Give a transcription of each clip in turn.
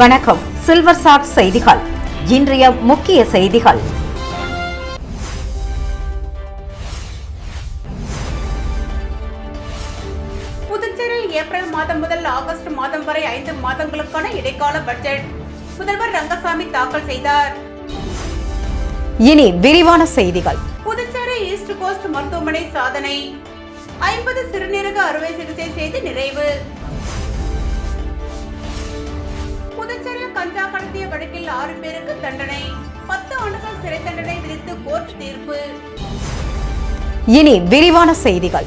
வணக்கம். Silver chat செய்திகள். இன்றைய முக்கிய செய்திகள். புதுச்சேரியில் ஏப்ரல் மாதம் முதல் ஆகஸ்ட் மாதம் வரை ஐந்து மாதங்களுக்கான இடைக்கால பட்ஜெட் முதல்வர் ரங்கசாமி தாக்கல் செய்தார். இனி விரிவான செய்திகள். புதுச்சேரி ஈஸ்ட் கோஸ்ட் மருத்துவமனை சாதனை. ஐம்பது சிறுநீரக அறுவை சிகிச்சை செய்து நிறைவு. கஞ்சா கடத்திய வழக்கில் ஆறு பேருக்கு தண்டனை. பத்து ஆண்டுகள் சிறை தண்டனை விதித்து கோர்ட் தீர்ப்பு. இனி விரிவான செய்திகள்.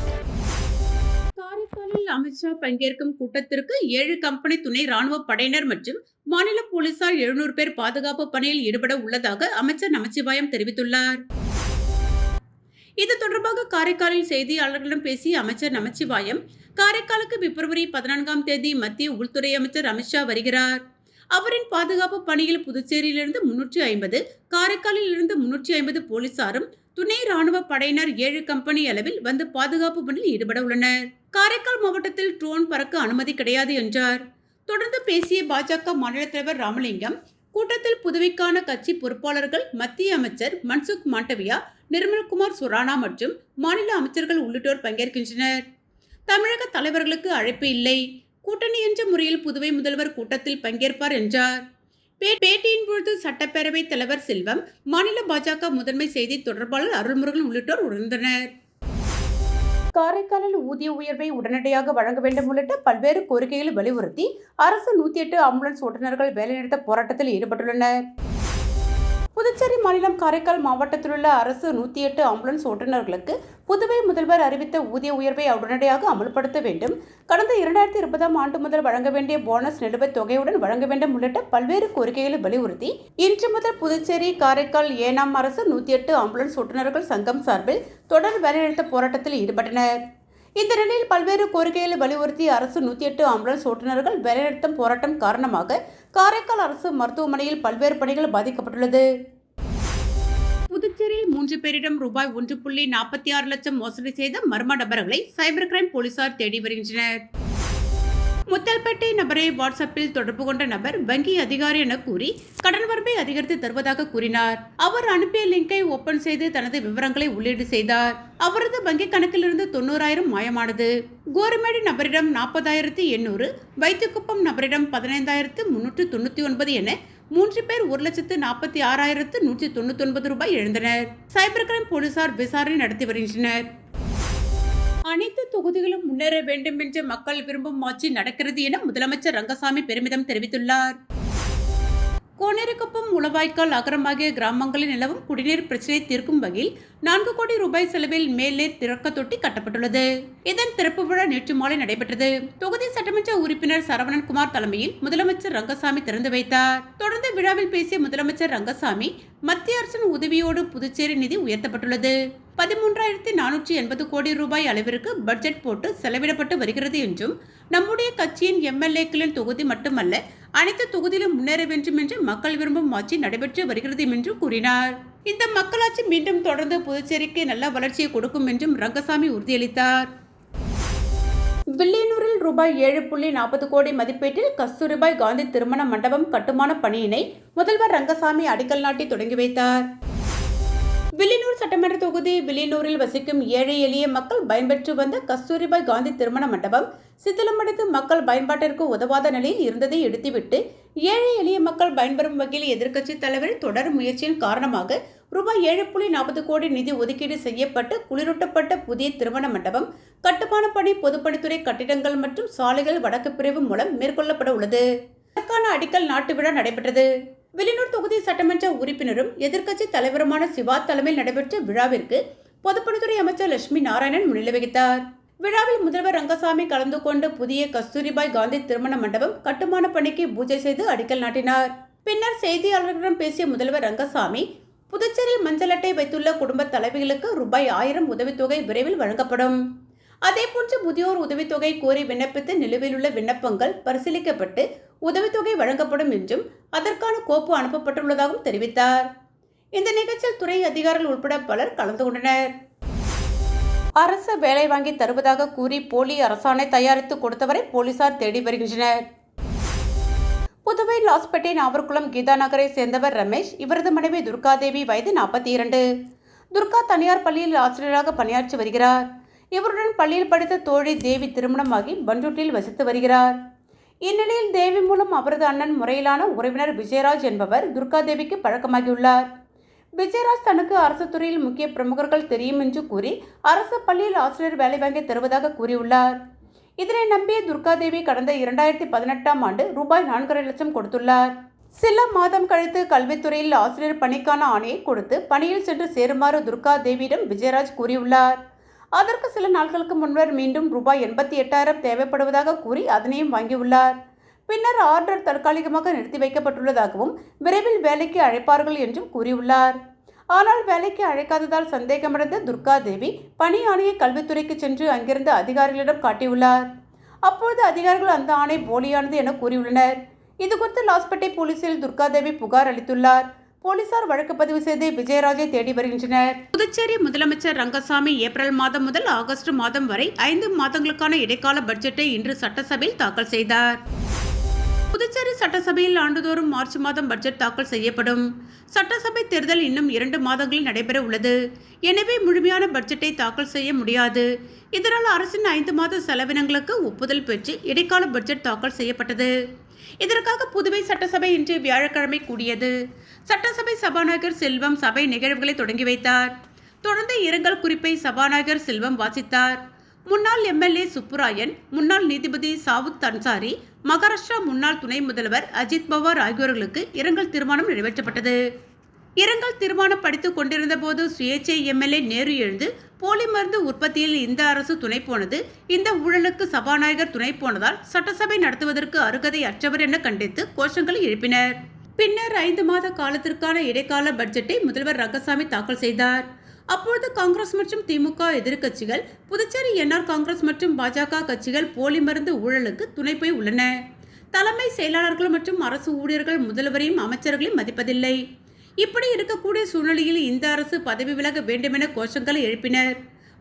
காரைக்காலில் அமித்ஷா பங்கேற்கும் கூட்டத்திற்கு ஏழு கம்பெனி துணை ராணுவ படையினர் மற்றும் மாநில போலீசார் எழுநூறு பேர் பாதுகாப்பு பணியில் ஈடுபட உள்ளதாக அமைச்சர் நமச்சிவாயம் தெரிவித்துள்ளார். இது தொடர்பாக காரைக்காலில் செய்தியாளர்களிடம் பேசிய அமைச்சர் நமச்சிவாயம் காரைக்காலுக்கு பிப்ரவரி பதினான்காம் தேதி மத்திய உள்துறை அமைச்சர் அமித்ஷா வருகிறார். அவரின் பாதுகாப்பு பணியில் புதுச்சேரியிலிருந்து முன்னூற்றி ஐம்பது காரைக்காலில் இருந்து முன்னூற்றி ஐம்பது போலீசாரும் துணை ராணுவ படையினர் ஏழு கம்பெனி அளவில் வந்து பாதுகாப்பு பணியில் ஈடுபட உள்ளனர். காரைக்கால் மாவட்டத்தில் ட்ரோன் பறக்க அனுமதி கிடையாது என்றார். தொடர்ந்து பேசிய பாஜக மாநில தலைவர் ராமலிங்கம் கூட்டத்தில் புதுவைக்கான கட்சி பொறுப்பாளர்கள் மத்திய அமைச்சர் மன்சுக் மாண்டவியா நிர்மல்குமார் சுரானா மற்றும் மாநில அமைச்சர்கள் உள்ளிட்டோர் பங்கேற்கின்றனர். தமிழக தலைவர்களுக்கு அழைப்பு இல்லை. கூட்டணி என்ற முறையில் புதுவை முதல்வர் கூட்டத்தில் பங்கேற்பார் என்றார். பே- பேட்டியின் பொழுது சட்டப்பேரவை தலைவர் செல்வம் மாநில பாஜக முதன்மை செய்தி தொடர்பாளர் அருள்முருகன் உள்ளிட்டோர் உணர்ந்தனர். காரைக்காலில் ஊதிய உயர்வை உடனடியாக வழங்க வேண்டும் உள்ளிட்ட பல்வேறு கோரிக்கைகளை வலியுறுத்தி அரசு நூத்தி எட்டு ஆம்புலன்ஸ் ஓட்டுநர்கள் வேலைநிறுத்த போராட்டத்தில் ஈடுபட்டுள்ளனர். புதுச்சேரி மாநிலம் காரைக்கால் மாவட்டத்தில் உள்ள அரசு நூத்தி எட்டு ஆம்புலன்ஸ் ஓட்டுநர்களுக்கு புதுவை முதல்வர் அறிவித்த ஊதிய உயர்வை உடனடியாக அமல்படுத்த வேண்டும். கடந்த இரண்டாயிரத்தி இருபதாம் ஆண்டு முதல் வழங்க வேண்டிய போனஸ் நிலுவைத் தொகையுடன் வழங்க வேண்டும் உள்ளிட்ட பல்வேறு கோரிக்கைகளை வலியுறுத்தி இன்று முதல் புதுச்சேரி காரைக்கால் ஏனாம் அரசு நூத்தி எட்டு ஆம்புலன்ஸ் ஓட்டுநர்கள் சங்கம் சார்பில் தொடர் வேலைநிறுத்த போராட்டத்தில் ஈடுபட்டனர். இந்த நிலையில் பல்வேறு கோரிக்கைகளை வலியுறுத்தி அரசு நூற்றி எட்டு ஆம்புலன்ஸ் ஓட்டுநர்கள் வேலைநிறுத்தம் போராட்டம் காரணமாக காரைக்கால் அரசு மருத்துவமனையில் பல்வேறு பணிகள் பாதிக்கப்பட்டுள்ளது. புதுச்சேரியில் மூன்று பேரிடம் ரூபாய் ஒன்று புள்ளி நாற்பத்தி ஆறு லட்சம் மோசடி செய்த மர்ம நபர்களை சைபர் கிரைம் போலீசார் தேடி வருகின்றனர். முத்தல்பேட்டை நபரை வாட்ஸ்அப்பில் தொடர்பு கொண்ட நபர் வங்கி அதிகாரி என கூறி கடன் வரம்பை அதிகரித்து தருவதாக கூறினார். அவர் அனுப்பிய லிங்கை ஓபன் செய்து தனது விவரங்களை உள்ளீடு செய்தார். அவரது வங்கி கணக்கிலிருந்து தொண்ணூறாயிரம் மாயமானது. கோரிமேடு நபரிடம் நாற்பதாயிரத்தி எண்ணூறு வைத்துக்குப்பம் நபரிடம் பதினைந்தாயிரத்து முன்னூற்று தொண்ணூற்றி ஒன்பது என மூன்று பேர் ஒரு லட்சத்து நாற்பத்தி ஆறாயிரத்து நூற்றி தொண்ணூத்தி ரூபாய் எழுந்தனர். சைபர் கிரைம் போலீசார் விசாரணை நடத்தி வருகின்றனர். அனைத்து தொகுதிகளும் முன்னேற வேண்டும் என்று மக்கள் விரும்பும் ஆட்சி நடக்கிறது என முதலமைச்சர் ரங்கசாமி பெருமிதம் தெரிவித்துள்ளார். கோனேரிக்குப்பம் உளவாய்க்கால் அகரமாகிய கிராமங்களில் நிலவும் குடிநீர் பிரச்சினை தீர்க்கும் வகையில் நான்கு கோடி ரூபாய் செலவில் மேல்நீர் திறக்க தொட்டி கட்டப்பட்டுள்ளது. இதன் திறப்பு விழா நேற்று மாலை நடைபெற்றது. தொகுதி சட்டமன்ற உறுப்பினர் சரவணன் குமார் தலைமையில் முதலமைச்சர் ரங்கசாமி திறந்து வைத்தார். தொடர்ந்து விழாவில் பேசிய முதலமைச்சர் ரங்கசாமி மத்திய அரசின் உதவியோடு புதுச்சேரி நிதி உயர்த்தப்பட்டுள்ளது. பதிமூன்றாயிரத்தி நானூற்றி எண்பது கோடி ரூபாய் அளவிற்கு பட்ஜெட் போட்டு செலவிடப்பட்டு வருகிறது என்றும் நம்முடைய கட்சியின் எம்எல்ஏக்களின் தொகுதி மட்டுமல்ல அனைத்து தொகுதியிலும் முன்னேற வேண்டும் என்று மக்கள் விரும்பும் ஆட்சி நடைபெற்று வருகிறது என்றும் கூறினார். இந்த மக்களாட்சி மீண்டும் தொடர்ந்து புதுச்சேரிக்கு நல்ல வளர்ச்சியை கொடுக்கும் என்றும் ரங்கசாமி உறுதியளித்தார். வில்லியனூரில் ரூபாய் ஏழு புள்ளி நாற்பது கோடி மதிப்பீட்டில் கஸ்தூரிபாய் காந்தி திருமண மண்டபம் கட்டுமான பணியினை முதல்வர் ரங்கசாமி அடிக்கல் நாட்டி தொடங்கி வைத்தார். வில்லியனூர் சட்டமன்ற தொகுதி வில்லியனூரில் வசிக்கும் ஏழை எளிய மக்கள் பயன்பெற்று வந்த கஸ்தூரிபாய் காந்தி திருமண மண்டபம் சித்தலமடைந்து மக்கள் பயன்பாட்டிற்கு உதவாத நிலையில் இருந்ததை எடுத்துவிட்டு ஏழை எளிய மக்கள் பயன்பெறும் வகையில் எதிர்க்கட்சி தலைவர் தொடர் முயற்சியின் காரணமாக ரூபாய் ஏழு புள்ளி நாற்பது கோடி நிதி ஒதுக்கீடு செய்யப்பட்டு குளிரூட்டப்பட்ட புதிய திருமண மண்டபம் கட்டுமான பணி பொதுப்பணித்துறை கட்டிடங்கள் மற்றும் சாலைகள் வடக்கு பிரிவு மூலம் மேற்கொள்ளப்பட உள்ளது. அதற்கான அடிக்கல் நாட்டு விழா நடைபெற்றது. வெளியூர் தொகுதி சட்டமன்ற உறுப்பினரும் எதிர்க்கட்சி தலைவருமான சிவா தலைமையில் நடைபெற்ற விழாவிற்கு பொதுப்பணித்துறை அமைச்சர் லட்சுமி நாராயணன் முன்னிலை வகித்தார். விழாவில் முதல்வர் ரங்கசாமி கலந்து கொண்டு புதிய கஸ்தூரிபாய் காந்தி திருமண மண்டபம் கட்டுமான பணிக்கு பூஜை செய்து அடிக்கல் நாட்டினார். பின்னர் செய்தியாளர்களிடம் பேசிய முதல்வர் ரங்கசாமி புதுச்சேரியில் மஞ்சள் அட்டை வைத்துள்ள குடும்ப தலைவிகளுக்கு ரூபாய் ஆயிரம் உதவித்தொகை விரைவில் வழங்கப்படும். அதேபோன்று முதியோர் உதவித்தொகை கோரி விண்ணப்பித்து நிலுவையில் உள்ள விண்ணப்பங்கள் பரிசீலிக்கப்பட்டு உதவித்தொகை வழங்கப்படும் என்றும் அதற்கான கோப்பு அனுப்பப்பட்டுள்ளதாகவும் தெரிவித்தார். இந்த நிகழ்ச்சியில் துறை அதிகாரிகள் உட்பட பலர் கலந்து கொண்டனர். அரசு வேலை வாங்கி தருவதாக கூறி போலி அரசாணை தயாரித்து கொடுத்தவரை போலீசார் தேடி வருகின்றனர். புதுவை லாஸ்பேட்டை நாவர்குளம் கீதா நகரை சேர்ந்தவர் ரமேஷ் இவரது மனைவி துர்காதேவி வயது நாற்பத்தி இரண்டு. துர்கா தனியார் பள்ளியில் ஆசிரியராக பணியாற்றி வருகிறார். இவருடன் பள்ளியில் படித்த தோழி தேவி திருமணமாகி பண்ருட்டில் வசித்து வருகிறார். இந்நிலையில் தேவி மூலம் அவரது அண்ணன் முறையிலான உறவினர் விஜயராஜ் என்பவர் துர்காதேவிக்கு பழக்கமாகியுள்ளார். விஜயராஜ் தனக்கு அரசு துறையில் முக்கிய பிரமுகர்கள் தெரியும் என்று கூறி அரசு பள்ளியில் ஆசிரியர் வேலை வாங்கி தருவதாக கூறியுள்ளார். இதனை நம்பிய துர்காதேவி கடந்த இரண்டாயிரத்தி பதினெட்டாம் ஆண்டு ரூபாய் நான்கரை லட்சம் கொடுத்துள்ளார். சில மாதம் கழித்து கல்வித்துறையில் ஆசிரியர் பணிக்கான ஆணையை கொடுத்து பணியில் சென்று சேருமாறு துர்கா தேவியிடம் விஜயராஜ் கூறியுள்ளார். அதற்கு சில நாட்களுக்கு முன்னர் மீண்டும் ரூபாய் எண்பத்தி எட்டாயிரம் தேவைப்படுவதாக கூறி அதனையும் வாங்கியுள்ளார். பின்னர் ஆர்டர் தற்காலிகமாக நிறுத்தி வைக்கப்பட்டுள்ளதாகவும் விரைவில் வேலைக்கு அழைப்பார்கள் என்றும் கூறியுள்ளார். ஆனால் வேலைக்கு அழைக்காததால் சந்தேகமடைந்த துர்கா தேவி பணி ஆணையை கல்வித்துறைக்கு சென்று அங்கிருந்த அதிகாரிகளிடம் காட்டியுள்ளார். அப்பொழுது அதிகாரிகள் அந்த ஆணை போலியானது என கூறியுள்ளனர். இதுகுறித்து லாஸ்பேட்டை போலீசில் துர்காதேவி புகார் அளித்துள்ளார். போலீசார் வழக்கு பதிவு செய்து விஜயராஜை தேடி வருகின்றனர். புதுச்சேரி முதலமைச்சர் ரங்கசாமி ஏப்ரல் மாதம் முதல் ஆகஸ்ட் மாதம் வரை ஐந்து மாதங்களுக்கான இடைக்கால பட்ஜெட்டை இன்று சட்டசபையில் தாக்கல் செய்தார். புதுச்சேரி சட்டசபையில் ஆண்டுதோறும் மார்ச் மாதம் பட்ஜெட் தாக்கல் செய்யப்படும். சட்டசபை தேர்தல் இன்னும் இரண்டு மாதங்களில் நடைபெற உள்ளது. எனவே முழுமையான பட்ஜெட்டை தாக்கல் செய்ய முடியாது. இதனால் அரசின் ஐந்து மாத செலவினங்களுக்கு ஒப்புதல் பெற்று இடைக்கால பட்ஜெட் தாக்கல் செய்யப்பட்டது. இதற்காக புதுவை சட்டசபை இன்று வியாழக்கிழமை கூடியது. சட்டசபை சபாநாயகர் செல்வம் சபை நிகழ்வுகளை தொடங்கி வைத்தார். தொடர்ந்து இரங்கல் குறிப்பை சபாநாயகர் செல்வம் வாசித்தார். முன்னாள் எம்எல்ஏ சுப்புராயன் முன்னாள் நீதிபதி சாவுத் அன்சாரி மகாராஷ்டிரா முன்னாள் துணை முதல்வர் அஜித் பவார் ஆகியோர்களுக்கு இரங்கல் தீர்மானம் நிறைவேற்றப்பட்டது. இரங்கல் தீர்மானம் படித்துக் கொண்டிருந்த போது சுயேச்சை எம்எல்ஏ நேரு எழுந்து போலி மருந்து உற்பத்தியில் இந்த அரசு துணை போனது. இந்த ஊழலுக்கு சபாநாயகர் துணை போனதால் சட்டசபை நடத்துவதற்கு அருகதை அற்றவர் என கண்டித்து கோஷங்களை எழுப்பினர். பின்னர் ஐந்து மாத காலத்திற்கான இடைக்கால பட்ஜெட்டை முதல்வர் ரங்கசாமி தாக்கல் செய்தார். அப்பொழுது காங்கிரஸ் மற்றும் திமுக எதிர்க்கட்சிகள் புதுச்சேரி என்ஆர் காங்கிரஸ் மற்றும் பாஜக கட்சிகள் போலி மருந்து ஊழலுக்கு துணை போய் உள்ளன. தலைமை செயலாளர்கள் மற்றும் அரசு ஊழியர்கள் முதல்வரையும் அமைச்சர்களையும் மதிப்பதில்லை. இப்படி இருக்கக்கூடிய சூழ்நிலையில் இந்த அரசு பதவி விலக வேண்டுமென கோஷங்களை எழுப்பினர்.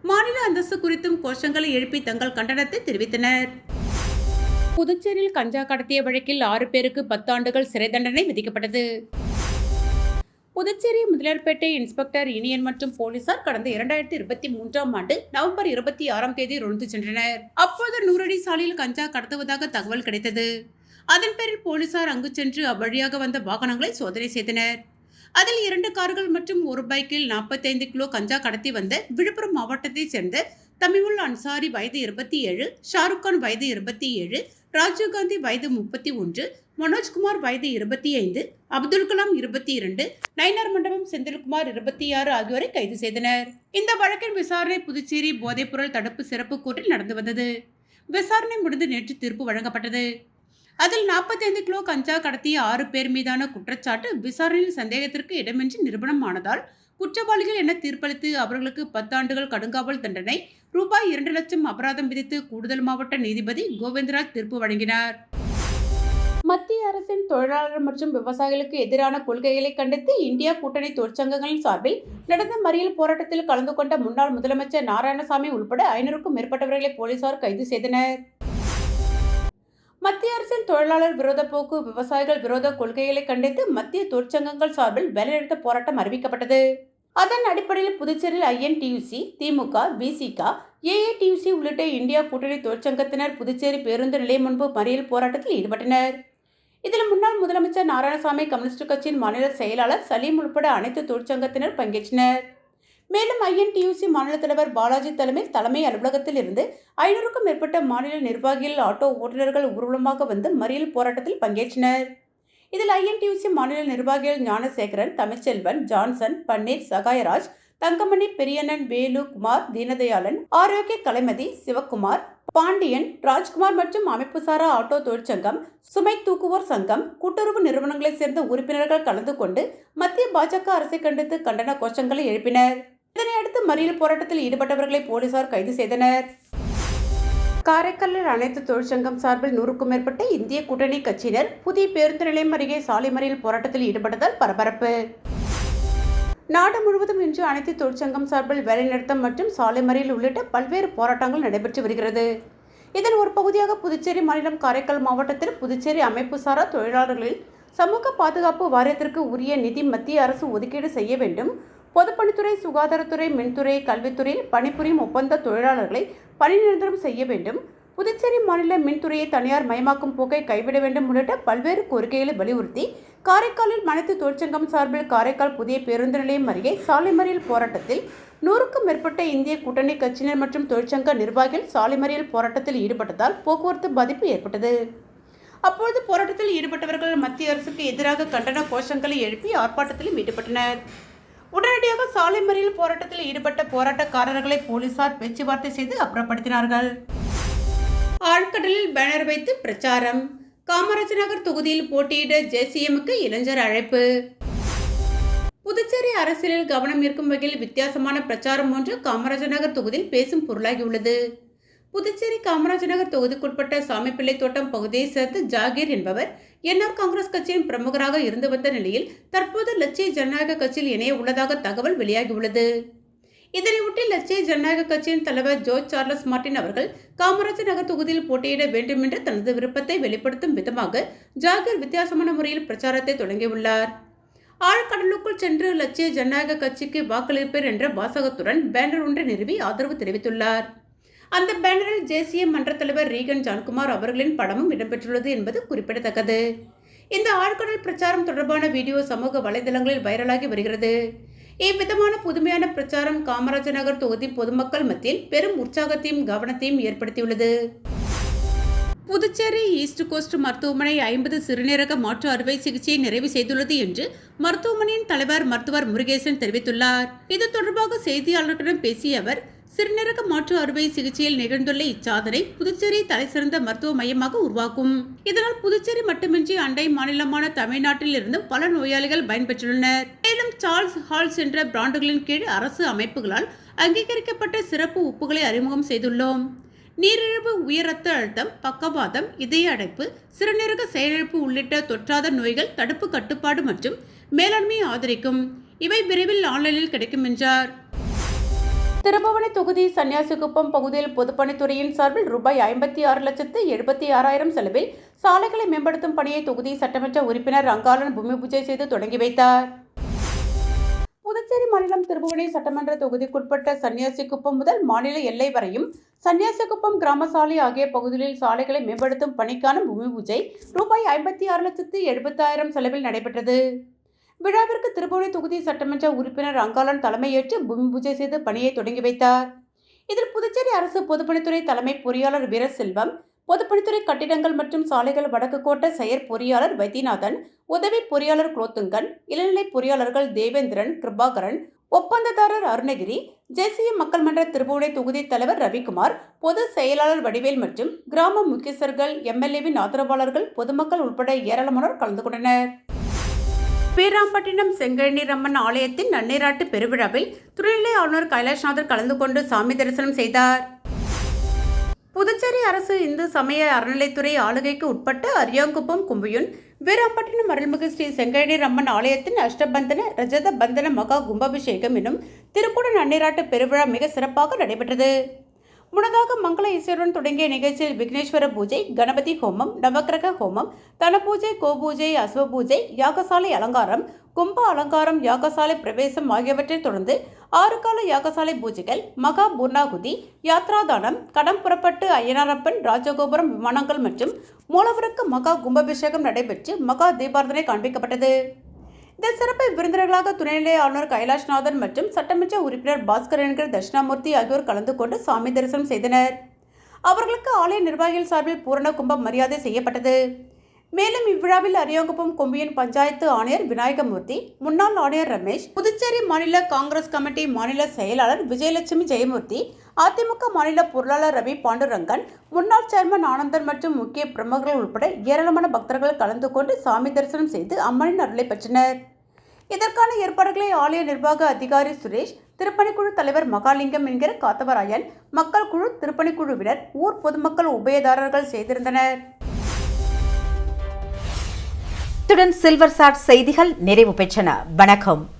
மாநில அந்தஸ்து குறித்தும் கோஷங்களை எழுப்பி தங்கள் கண்டனத்தை தெரிவித்தனர். புதுச்சேரியில் கஞ்சா கடத்திய வழக்கில் ஆறு பேருக்கு பத்தாண்டுகள் சிறை தண்டனை விதிக்கப்பட்டது. புதுச்சேரி முதலியார்பேட்டை இன்ஸ்பெக்டர் இனியன் மற்றும் போலீசார் கடந்த இரண்டாயிரத்தி இருபத்தி மூன்றாம் ஆண்டு நவம்பர் இருபத்தி ஆறாம் தேதி ரொந்து சென்றனர். அப்போது நூறடி சாலையில் கஞ்சா கடத்துவதாக தகவல் கிடைத்தது. அதன் பேரில் போலீசார் அங்கு சென்று அவ்வழியாக வந்த வாகனங்களை சோதனை செய்தனர். அதில் இரண்டு கார்கள் மற்றும் ஒரு பைக்கில் நாற்பத்தைந்து கிலோ கஞ்சா கடத்தி வந்த விழுப்புரம் மாவட்டத்தைச் சேர்ந்த தமிமுல் அன்சாரி வயது இருபத்தி ஏழு ஷாருக் கான் வயது இருபத்தி ஏழு ராஜீவ்காந்தி வயது முப்பத்தி ஒன்று மனோஜ்குமார் வயது இருபத்தி ஐந்து அப்துல் கலாம் இருபத்தி இரண்டு நயினார் மண்டபம் செந்தில்குமார் இருபத்தி ஆறு ஆகியோரை கைது செய்தனர். இந்த வழக்கின் விசாரணை புதுச்சேரி போதைப்பொருள் தடுப்பு சிறப்பு கோர்ட்டில் நடந்து வந்தது. விசாரணை முடிந்து நேற்று தீர்ப்பு வழங்கப்பட்டது. அதில் 45 கிலோ கஞ்சா கடத்திய ஆறு பேர் மீதான குற்றச்சாட்டு விசாரணையில் சந்தேகத்திற்கு இடமின்றி நிரூபணமானதால் குற்றவாளிகள் என தீர்ப்பளித்து அவர்களுக்கு பத்தாண்டுகள் கடுங்காவல் தண்டனை ரூபாய் இரண்டு லட்சம் அபராதம் விதித்து கூடுதல் மாவட்ட நீதிபதி கோவிந்தராஜ் தீர்ப்பு வழங்கினார். மத்திய அரசின் தொழிலாளர் மற்றும் விவசாயிகளுக்கு எதிரான கொள்கைகளை கண்டித்து இந்தியா கூட்டணி தொழிற்சங்கங்களின் சார்பில் நடந்த மறியல் போராட்டத்தில் கலந்து கொண்ட முன்னாள் முதலமைச்சர் நாராயணசாமி உள்பட ஐநூறுக்கும் மேற்பட்டவர்களை போலீசார் கைது செய்தனர். மத்திய அரசின் தொழிலாளர் விரோத போக்கு விவசாயிகள் விரோத கொள்கைகளை கண்டித்து மத்திய தொழிற்சங்கங்கள் சார்பில் வேலைநிறுத்த போராட்டம் அறிவிக்கப்பட்டது. அதன் அடிப்படையில் புதுச்சேரியில் ஐஎன்டியூசி திமுக பிசிக ஏஏடியூசி உள்ளிட்ட இந்தியா கூட்டணி தொழிற்சங்கத்தினர் புதுச்சேரி பேருந்து நிலையம் முன்பு மறியல் போராட்டத்தில் ஈடுபட்டனர். இதில் முன்னாள் முதலமைச்சர் நாராயணசாமி கம்யூனிஸ்ட் கட்சியின் மாநில செயலாளர் சலீம் உட்பட அனைத்து தொழிற்சங்கத்தினர் பங்கேற்றனர். மேலும் ஐஎன்டியூசி மாநில தலைவர் பாலாஜி தலைமையில் தலைமை அலுவலகத்தில் இருந்து ஐநூறுக்கும் மேற்பட்ட மாநில நிர்வாகிகள் ஆட்டோ ஓட்டுநர்கள் ஊர்வலமாக வந்து மறியல் போராட்டத்தில் பங்கேற்றனர். இதில் ஐஎன்டியூசி மாநில நிர்வாகிகள் ஞானசேகரன் தமிழ்ச்செல்வன் ஜான்சன் பன்னீர் சகாயராஜ் தங்கமணி பெரியண்ணன் வேலு குமார் தீனதயாளன் ஆரோக்கிய கலைமதி சிவக்குமார் பாண்டியன் ராஜ்குமார் மற்றும் அமைப்புசாரா ஆட்டோ தொழிற்சங்கம் சுமை தூக்குவோர் சங்கம் கூட்டுறவு நிறுவனங்களைச் சேர்ந்த உறுப்பினர்கள் கலந்து கொண்டு மத்திய பாஜக அரசை கண்டித்து கண்டன கோஷங்களை எழுப்பினர். இதனையடுத்து மறியல் போராட்டத்தில் ஈடுபட்டவர்களை போலீசார் கைது செய்தனர். காரைக்காலில் அனைத்து தொழிற்சங்கம் சார்பில் நூறுக்கும் மேற்பட்ட இந்திய கூட்டணி கட்சியினர் புதிய பேருந்து நிலையம் அருகே சாலை மறியல் போராட்டத்தில் ஈடுபட்டதால் பரபரப்பு. நாடு முழுவதும் இன்று அனைத்து தொழிற்சங்கம் சார்பில் வேலைநிறுத்தம் மற்றும் சாலை மறியல் உள்ளிட்ட பல்வேறு போராட்டங்கள் நடைபெற்று வருகிறது. இதன் ஒரு பகுதியாக புதுச்சேரி மாநிலம் காரைக்கால் மாவட்டத்தில் புதுச்சேரி அமைப்பு சாரா தொழிலாளர்களில் சமூக பாதுகாப்பு வாரியத்திற்கு உரிய நிதி மத்திய அரசு ஒதுக்கீடு செய்ய வேண்டும் பொதுப்பணித்துறை சுகாதாரத்துறை மின்துறை கல்வித்துறையில் பணிபுரியும் ஒப்பந்த தொழிலாளர்களை பணி நிரந்தரம் செய்ய வேண்டும். புதுச்சேரி மாநில மின்துறையை தனியார் மயமாக்கும் போக்கை கைவிட வேண்டும் உள்ளிட்ட பல்வேறு கோரிக்கைகளை வலியுறுத்தி காரைக்காலில் அனைத்து தொழிற்சங்கம் சார்பில் காரைக்கால் புதிய பேருந்து நிலையம் அருகே சாலை மறியல் போராட்டத்தில் நூறுக்கும் மேற்பட்ட இந்திய கூட்டணி கட்சியினர் மற்றும் தொழிற்சங்க நிர்வாகிகள் சாலை மறியல் போராட்டத்தில் ஈடுபட்டதால் போக்குவரத்து பாதிப்பு ஏற்பட்டது. அப்பொழுது போராட்டத்தில் ஈடுபட்டவர்கள் மத்திய அரசுக்கு எதிராக கண்டன கோஷங்களை எழுப்பி ஆர்ப்பாட்டத்திலும் ஈடுபட்டனர். உடனடியாக சாலை மறியல் போராட்டத்தில் ஈடுபட்ட போராட்டக்காரர்களை போலீசார் பேச்சுவார்த்தை செய்து அப்புறப்படுத்தினார்கள். ஆழ்கடலில் பேனர் வைத்து பிரச்சாரம். காமராஜ் நகர் தொகுதியில் போட்டியிட ஜேசிஎம்முக்கு இளைஞர் அழைப்பு. புதுச்சேரி அரசியலில் கவனம் ஈர்க்கும் வகையில் வித்தியாசமான பிரச்சாரம் ஒன்று காமராஜர் நகர் தொகுதியில் பேசும் பொருளாகியுள்ளது. புதுச்சேரி காமராஜர் நகர் தொகுதிக்குட்பட்ட சாமிப்பிள்ளை தோட்டம் பகுதியை சேர்ந்த ஜாகீர் என்பவர் என்ஆர் காங்கிரஸ் கட்சியின் பிரமுகராக இருந்து வந்த நிலையில் தற்போது லட்சிய ஜனநாயக கட்சியில் இணைய உள்ளதாக தகவல் வெளியாகியுள்ளது. இதனையொட்டி லட்சிய ஜனநாயக கட்சியின் தலைவர் ஜோர்ஜ் சார்லஸ் மார்டின் அவர்கள் காமராஜர் நகர் தொகுதியில் போட்டியிட வேண்டும் என்ற தனது விருப்பத்தை வெளிப்படுத்தும் விதமாக ஜாகீர் வித்தியாசமான முறையில் பிரச்சாரத்தை தொடங்கியுள்ளார். ஆழ்கடலுக்குள் சென்று லட்சிய ஜனநாயக கட்சிக்கு வாக்களிப்பேன் என்ற வாசகத்துடன் பேனர் ஒன்றை நிறுவி ஆதரவு தெரிவித்துள்ளார். அந்த பேனரில் ஜேசிஎம் மன்ற தலைவர் ரீகன் ஜான்குமார் அவர்களின் படமும் இடம்பெற்றுள்ளது என்பது குறிப்பிடத்தக்கது. இந்த ஆழ்கடல் பிரச்சாரம் தொடர்பான வீடியோ சமூக வலைதளங்களில் வைரலாகி வருகிறது. இவ்விதமான புதுமையான பிரச்சாரம் காமராஜர் நகர் தொகுதி பொதுமக்கள் மத்தியில் பெரும் உற்சாகத்தையும் கவனத்தையும் ஏற்படுத்தியுள்ளது. புதுச்சேரி ஈஸ்ட் கோஸ்ட் மருத்துவமனை ஐம்பது சிறுநீரக மாற்று அறுவை சிகிச்சையை நிறைவு செய்துள்ளது என்று மருத்துவமனையின் தலைவர் மருத்துவர் முருகேசன் தெரிவித்துள்ளார். இது தொடர்பாக செய்தியாளர்களிடம் பேசிய அவர் சிறுநீரக மாற்று அறுவை சிகிச்சையில் நிகழ்ந்துள்ள இச்சாதனை புதுச்சேரி தலைசிறந்த மருத்துவ மையமாக உருவாக்கும். இதனால் புதுச்சேரி மட்டுமின்றி அண்டை மாநிலமான தமிழ்நாட்டில் இருந்தும் பல நோயாளிகள் பயன்பெற்றுள்ளனர். மேலும் சார்ல்ஸ் ஹால்ஸ் என்ற பிராண்டுகளின் கீழ் அரசு அமைப்புகளால் அங்கீகரிக்கப்பட்ட சிறப்பு உப்புகளை அறிமுகம் செய்துள்ளோம். நீரிழிவு உயர் ரத்த அழுத்தம் பக்கவாதம் இதய அடைப்பு சிறுநீரக செயலிழப்பு உள்ளிட்ட தொற்றாத நோய்கள் தடுப்பு கட்டுப்பாடு மற்றும் மேலாண்மையை ஆதரிக்கும். இவை விரைவில் ஆன்லைனில் கிடைக்கும் என்றார். திருபுவனை தொகுதி சன்னியாசிக்குப்பம் பகுதியில் பொதுப்பணித்துறையின் சார்பில் ரூபாய் ஐம்பத்தி ஆறு லட்சத்து எழுபத்தி ஆறாயிரம் செலவில் சாலைகளை மேம்படுத்தும் பணியை தொகுதி சட்டமன்ற உறுப்பினர் ரங்காலன் பூமி பூஜை செய்து தொடங்கி வைத்தார். புதுச்சேரி மாநிலம் திருபுவனை சட்டமன்ற தொகுதிக்குட்பட்ட சன்னியாசிக்குப்பம் முதல் மாநில எல்லை வரையும் சன்னியாசிக்குப்பம் கிராம சாலை ஆகிய பகுதிகளில் சாலைகளை மேம்படுத்தும் பணிக்கான பூமி பூஜை ரூபாய் ஐம்பத்தி ஆறு லட்சத்து எழுபத்தாயிரம் செலவில் நடைபெற்றது. விழாவிற்கு திருப்பூரை தொகுதி சட்டமன்ற உறுப்பினர் அங்காளன் தலைமையேற்று பூமி பூஜை செய்து பணியை தொடங்கி வைத்தார். இதில் புதுச்சேரி அரசு பொதுப்பணித்துறை தலைமை பொறியாளர் வீரசெல்வம் பொதுப்பணித்துறை கட்டிடங்கள் மற்றும் சாலைகள் வடக்கு கோட்ட செயற் பொறியாளர் வைத்தியநாதன் உதவி பொறியாளர் குலோத்துங்கன் இளநிலை பொறியாளர்கள் தேவேந்திரன் கிருபாகரன் ஒப்பந்ததாரர் அருணகிரி தேசிய மக்கள் மன்ற திருபுவனை தொகுதி தலைவர் ரவிக்குமார் பொது செயலாளர் வடிவேல் மற்றும் கிராம முக்கியஸ்தர்கள் எம்எல்ஏவின் ஆதரவாளர்கள் பொதுமக்கள் உட்பட ஏராளமானோர் கலந்து கொண்டனர். ஸ்ரீராம்பட்டினம் செங்கழநீர் ஆலயத்தின் நன்னீராட்டு பெருவிழாவில் துணைநிலை ஆளுநர் கைலாஷ்நாதர் கலந்து கொண்டு சாமி தரிசனம் செய்தார். புதுச்சேரி அரசு இந்து சமய அறநிலைத்துறை ஆளுகைக்கு உட்பட்ட அரியாங்குப்பம் கும்பியுன் வீராம்பட்டினம் அருள்மிகு ஸ்ரீ செங்கழனி ரம்மன் ஆலயத்தின் அஷ்டபந்தன ரஜத பந்தன மகா கும்பாபிஷேகம் எனும் திருக்குட நன்னீராட்டு பெருவிழா மிக சிறப்பாக நடைபெற்றது. முன்னதாக மங்கள இசையுடன் தொடங்கிய நிகழ்ச்சியில் விக்னேஸ்வர பூஜை கணபதி ஹோமம் நவக்கிரக ஹோமம் தனபூஜை கோபூஜை அஸ்வ பூஜை யாகசாலை அலங்காரம் கும்ப அலங்காரம் யாகசாலை பிரவேசம் ஆகியவற்றை தொடர்ந்து ஆறு கால யாகசாலை பூஜைகள் மகா பூர்ணாகுதி யாத்ராதானம் கடம் புறப்பட்டு ஐயனாரப்பன் ராஜகோபுரம் விமானங்கள் மற்றும் மூலவருக்கு மகா கும்பாபிஷேகம் நடைபெற்று மகா தீபாரதனை காண்பிக்கப்பட்டது. இதில் சிறப்பு விருந்தினர்களாக துணைநிலை ஆளுநர் கைலாஷ்நாதன் மற்றும் சட்டமன்ற உறுப்பினர் பாஸ்கர் என்கிற தட்சிணாமூர்த்தி ஆகியோர் கலந்து கொண்டு சாமி தரிசனம் செய்தனர். அவர்களுக்கு ஆலய நிர்வாகிகள் சார்பில் பூரண கும்ப மரியாதை செய்யப்பட்டது. மேலும் இவ்விழாவில் அரியாங்குப்பம் கொம்பியன் பஞ்சாயத்து ஆணையர் விநாயகமூர்த்தி முன்னாள் ஆணையர் ரமேஷ் புதுச்சேரி மாநில காங்கிரஸ் கமிட்டி மாநில செயலாளர் விஜயலட்சுமி ஜெயமூர்த்தி அதிமுக மாநில பொருளாளர் ரவி பாண்டுரங்கன் முன்னாள் சேர்மன் ஆனந்தன் மற்றும் முக்கிய பிரமுகர்கள் உட்பட ஏராளமான பக்தர்கள் கலந்து கொண்டு சாமி தரிசனம் செய்து அம்மனின் அருளை பெற்றனர். இதற்கான ஏற்பாடுகளை ஆலய நிர்வாக அதிகாரி சுரேஷ் திருப்பணிக்குழு தலைவர் மகாலிங்கம் என்கிற காத்தவராயன் மக்கள் குழு திருப்பணிக்குழுவினர் ஊர் பொதுமக்கள் உபயதாரர்கள் செய்திருந்தனர். இத்துடன் சில்வர் சாட் செய்திகள் நிறைவு பெற்றன. வணக்கம்.